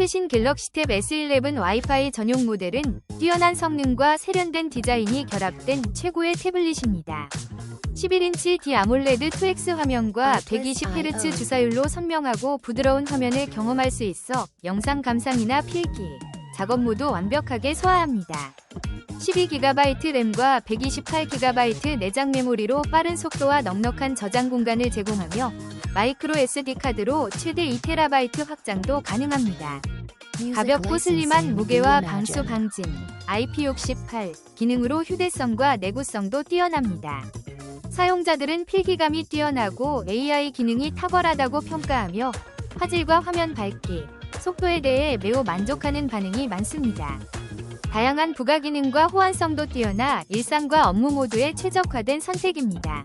최신 갤럭시 탭 S11 와이파이 전용 모델은 뛰어난 성능과 세련된 디자인이 결합된 최고의 태블릿입니다. 11인치 디아몰레드 2X 화면과 120Hz 주사율로 선명하고 부드러운 화면을 경험할 수 있어 영상 감상이나 필기, 작업 모두 완벽하게 소화합니다. 12GB 램과 128GB 내장 메모리로 빠른 속도와 넉넉한 저장 공간을 제공하며 마이크로 SD 카드로 최대 2TB 확장도 가능합니다. 가볍고 슬림한 무게와 방수 방진, IP68 기능으로 휴대성과 내구성도 뛰어납니다. 사용자들은 필기감이 뛰어나고 AI 기능이 탁월하다고 평가하며 화질과 화면 밝기, 속도에 대해 매우 만족하는 반응이 많습니다. 다양한 부가 기능과 호환성도 뛰어나 일상과 업무 모두에 최적화된 선택입니다.